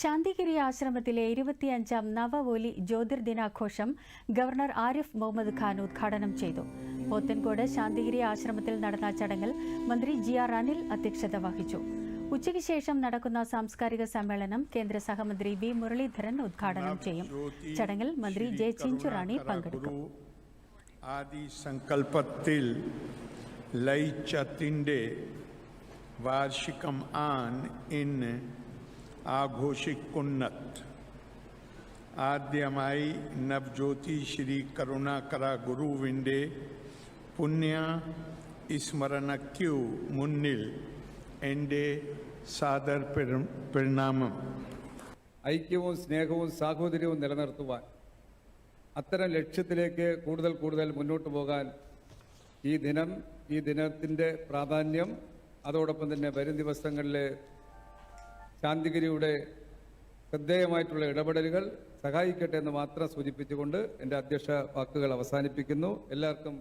ശാന്തിഗിരി ആശ്രമത്തിലെ ഇരുപത്തിയഞ്ചാം നവവോലി ജ്യോതിർദിനാഘോഷം ഗവർണർ ആരിഫ് മുഹമ്മദ് ഖാൻ ഉദ്ഘാടനം ചെയ്തു. പോത്തൻകോട് ശാന്തിഗിരി ആശ്രമത്തിൽ നടന്ന ചടങ്ങിൽ മന്ത്രി ജി ആർ അനിൽ അധ്യക്ഷത വഹിച്ചു. ഉച്ചയ്ക്ക് ശേഷം നടക്കുന്ന സാംസ്കാരിക സമ്മേളനം കേന്ദ്ര സഹമന്ത്രി വി മുരളീധരൻ ഉദ്ഘാടനം ചെയ്യും. ചടങ്ങിൽ മന്ത്രി ജെ ചിഞ്ചുറാണി പങ്കെടുക്കും. ആദി സങ്കല്പത്തിൽ ലയിച്ചതിന്റെ വാർഷികം ആൻ ഇന്ന് ആഘോഷിക്കുന്നത് ആദ്യമായി നവജ്യോതി ശ്രീ കരുണാകര ഗുരുവിന്റെ പുണ്യ സ്മരണയ്ക്കു മുന്നിൽ എന്റെ സാദർ പരിണാമം ഐക്യവും സ്നേഹവും സാഹോദര്യവും നിലനിർത്തുവാൻ അത്തരം ലക്ഷ്യത്തിലേക്ക് കൂടുതൽ കൂടുതൽ മുന്നോട്ട് പോകാൻ ഈ ദിനം ഈ ദിനത്തിന്റെ പ്രാധാന്യം അതോടൊപ്പം തന്നെ വരും ദിവസങ്ങളിൽ ശാന്തിഗിരിയുടെ ശ്രദ്ധേയമായിട്ടുള്ള ഇടപെടലുകൾ സഹായിക്കട്ടെ എന്ന് മാത്രം സൂചിപ്പിച്ചുകൊണ്ട് എന്റെ അധ്യക്ഷ വാക്കുകൾ അവസാനിപ്പിക്കുന്നു. എല്ലാവർക്കും